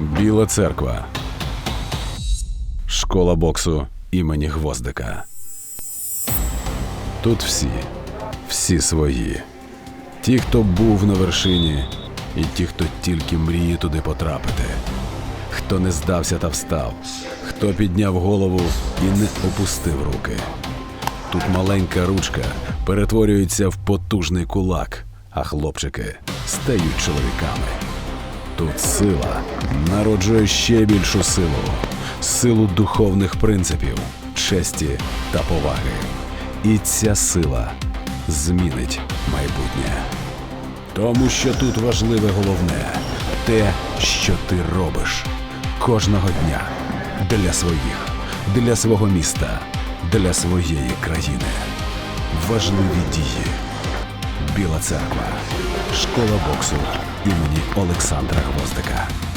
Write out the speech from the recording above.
Біла церква. Школа боксу імені Гвоздика. Тут всі, всі свої. Ті, хто був на вершині, і ті, хто тільки мріє туди потрапити. Хто не здався та встав, хто підняв голову і не опустив руки. Тут маленька ручка перетворюється в потужний кулак, а хлопчики стають чоловіками. Тут сила народжує ще більшу силу, силу духовних принципів, честі та поваги. І ця сила змінить майбутнє. Тому що тут важливе головне те, що ти робиш кожного дня для своїх, для свого міста, для своєї країни. Важливі дії. Біла церква. Школа боксу імені Олександра Гвоздика.